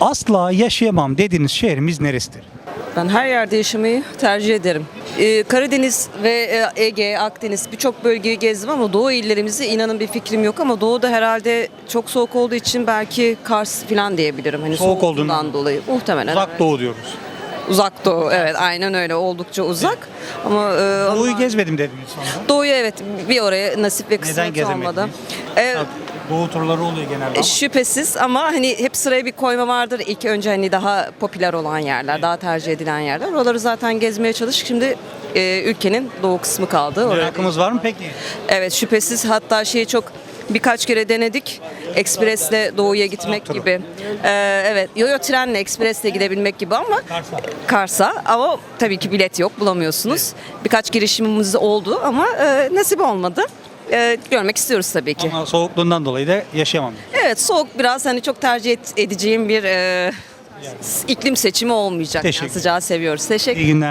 Asla yaşayamam dediğiniz şehrimiz neresidir? Ben her yerde yaşamayı tercih ederim. Ee, Karadeniz ve e, Ege, Akdeniz birçok bölgeyi gezdim ama Doğu illerimizi inanın bir fikrim yok ama Doğu'da herhalde çok soğuk olduğu için belki Kars falan diyebilirim. Hani Soğuk olduğundan. dolayı muhtemelen. Uzak evet. Doğu diyoruz. Uzak Doğu evet aynen öyle oldukça uzak. Ama e, Doğu'yu ama- gezmedim dediniz sonra. Doğu'ya evet bir oraya nasip ve kısmet gezemediniz? olmadı. Ee, Doğu turları oluyor genelde ama. Şüphesiz ama hani hep sıraya bir koyma vardır. İlk önce hani daha popüler olan yerler, daha tercih edilen yerler. Oraları zaten gezmeye çalıştık. Şimdi e, ülkenin doğu kısmı kaldı. Oraya Merakımız var mı peki? Evet şüphesiz hatta şeyi çok birkaç kere denedik. Ekspresle doğuya gitmek turu. gibi. Ee, evet yo yo trenle ekspresle gidebilmek gibi ama Kars'a. Kars'a ama tabii ki bilet yok bulamıyorsunuz. Birkaç girişimimiz oldu ama e, nasip olmadı. E, görmek istiyoruz tabii ki. Ama soğukluğundan dolayı da yaşayamam. Evet soğuk biraz hani çok tercih et- edeceğim bir e, iklim seçimi olmayacak. Teşekkür Yani sıcağı seviyoruz. Teşekkür İyi günler.